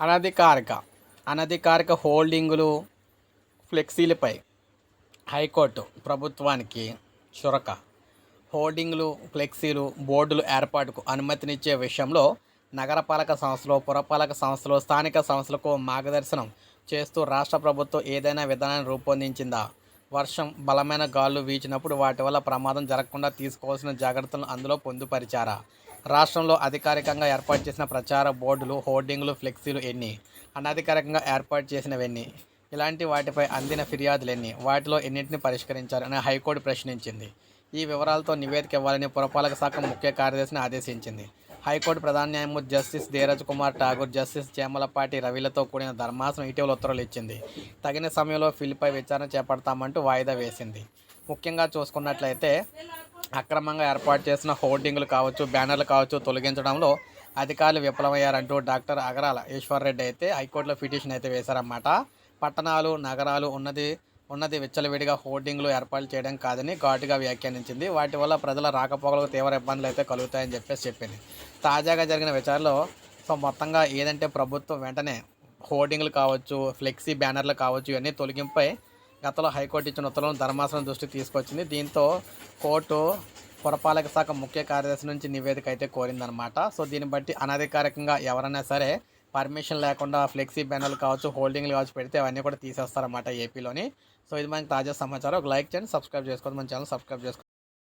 అనధికారిక అనధికారిక హోల్డింగులు ఫ్లెక్సీలపై హైకోర్టు ప్రభుత్వానికి చురక. హోర్డింగ్లు ఫ్లెక్సీలు బోర్డులు ఏర్పాటుకు అనుమతినిచ్చే విషయంలో నగరపాలక సంస్థలు పురపాలక సంస్థలు స్థానిక సంస్థలకు మార్గదర్శనం చేస్తూ రాష్ట్ర ప్రభుత్వం ఏదైనా విధానాన్ని రూపొందించిందా? వర్షం బలమైన గాలు వీచినప్పుడు వాటి వల్ల ప్రమాదం జరగకుండా తీసుకోవాల్సిన జాగ్రత్తలను అందులో పొందుపరిచారా? రాష్ట్రంలో అధికారికంగా ఏర్పాటు చేసిన ప్రచార బోర్డులు హోర్డింగ్లు ఫ్లెక్సీలు ఎన్ని? అనధికారికంగా ఏర్పాటు చేసినవెన్ని? ఇలాంటి వాటిపై అందిన ఫిర్యాదులు ఎన్ని వాటిలో ఎన్నింటిని పరిష్కరించారని హైకోర్టు ప్రశ్నించింది. ఈ వివరాలతో నివేదిక ఇవ్వాలని పురపాలక శాఖ ముఖ్య కార్యదర్శిని ఆదేశించింది. హైకోర్టు ప్రధాన న్యాయమూర్తి జస్టిస్ ధీరజ్ కుమార్ ఠాగూర్ జస్టిస్ చేమలపాటి రవిలతో కూడిన ధర్మాసనం ఇటీవల ఉత్తర్వులు ఇచ్చింది. తగిన సమయంలో ఫిల్పై విచారణ చేపడతామంటూ వాయిదా వేసింది. ముఖ్యంగా చూసుకున్నట్లయితే అక్రమంగా ఏర్పాటు చేసిన హోర్డింగ్లు కావచ్చు బ్యానర్లు కావచ్చు తొలగించడంలో అధికారులు విఫలమయ్యారంటూ డాక్టర్ అగరాల ఈశ్వర్రెడ్డి అయితే హైకోర్టులో పిటిషన్ అయితే వేశారన్నమాట. పట్టణాలు నగరాలు ఉన్నది ఉన్నది విచ్చలవిడిగా హోర్డింగ్లు ఏర్పాటు చేయడం కాదని ఘాటుగా వ్యాఖ్యానించింది. వాటి వల్ల ప్రజల రాకపోకలకు తీవ్ర ఇబ్బందులు అయితే కలుగుతాయని చెప్పేసి చెప్పింది. తాజాగా జరిగిన విచారణలో సో మొత్తంగా ఏదంటే ప్రభుత్వం వెంటనే హోర్డింగ్లు కావచ్చు ఫ్లెక్సీ బ్యానర్లు కావచ్చు ఇవన్నీ తొలగింపై గతంలో హైకోర్టు ఇచ్చిన ఉత్తర్వులను ధర్మాసనం దృష్టికి తీసుకొచ్చింది. దీంతో కోర్టు పురపాలక శాఖ ముఖ్య కార్యదర్శి నుంచి నివేదిక అయితే కోరిందనమాట సో దీన్ని బట్టి అనధికారికంగా ఎవరైనా సరే పర్మిషన్ లేకుండా ఫ్లెక్సీ బ్యానర్లు కావచ్చు హోల్డింగ్లు కావచ్చు పెడితే అవన్నీ కూడా తీసేస్తారన్నమాట ఏపీలోని సో ఇది మనకి తాజా సమాచారం. ఒక లైక్ చేయండి సబ్స్క్రైబ్ చేసుకోండి మన ఛానల్ సబ్స్క్రైబ్ చేసుకోండి.